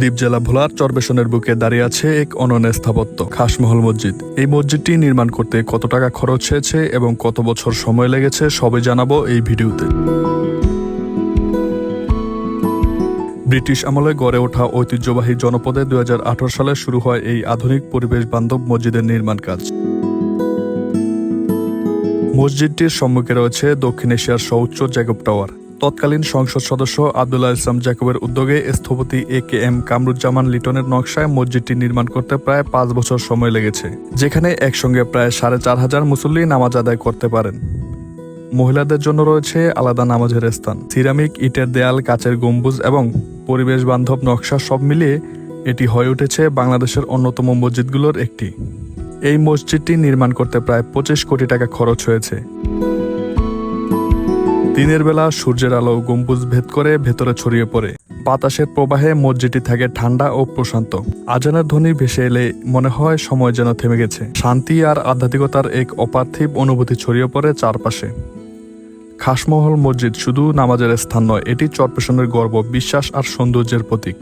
দ্বীপ জেলা ভোলার চরবেশনের বুকে দাঁড়িয়ে আছে এক অনন্য স্থাপত্য, খাসমহল মসজিদ। এই মসজিদটি নির্মাণ করতে কত টাকা খরচ হয়েছে এবং কত বছর সময় লেগেছে সবে জানাব এই ভিডিওতে। ব্রিটিশ আমলে গড়ে ওঠা ঐতিহ্যবাহী জনপদে দু হাজার আঠেরো সালে শুরু হয় এই আধুনিক পরিবেশ বান্ধব মসজিদের নির্মাণ কাজ। মসজিদটির সম্মুখে রয়েছে দক্ষিণ এশিয়ার সর্বোচ্চ জ্যাকব টাওয়ার। তৎকালীন সংসদ সদস্য আবদুল্লাহ ইসলাম জ্যাকবের উদ্যোগে স্থপতি এ কে এম কামরুজ্জামান লিটনের নকশায় মসজিদটি নির্মাণ করতে প্রায় পাঁচ বছর সময় লেগেছে, যেখানে একসঙ্গে প্রায় সাড়ে চার হাজার মুসল্লি নামাজ আদায় করতে পারেন। মহিলাদের জন্য রয়েছে আলাদা নামাজের স্থান, সিরামিক, ইটের দেয়াল, কাচের গম্বুজ এবং পরিবেশ বান্ধব নকশা সব মিলিয়ে এটি হয়ে উঠেছে বাংলাদেশের অন্যতম মসজিদগুলোর একটি। এই মসজিদটি নির্মাণ করতে প্রায় পঁচিশ কোটি টাকা খরচ হয়েছে। দিনের বেলা সূর্যের আলো গম্বুজ ভেদ করে ভেতরে ছড়িয়ে পড়ে। বাতাসের প্রবাহে মসজিদটি থাকে ঠান্ডা ও প্রশান্ত। আজানের ধ্বনি ভেসে এলে মনে হয় সময় যেন থেমে গেছে। শান্তি আর আধ্যাত্মিকতার এক অপার্থিব অনুভূতি ছড়িয়ে পড়ে চারপাশে। খাসমহল মসজিদ শুধু নামাজের স্থান নয়, এটি চরপেশনের গর্ব, বিশ্বাস আর সৌন্দর্যের প্রতীক।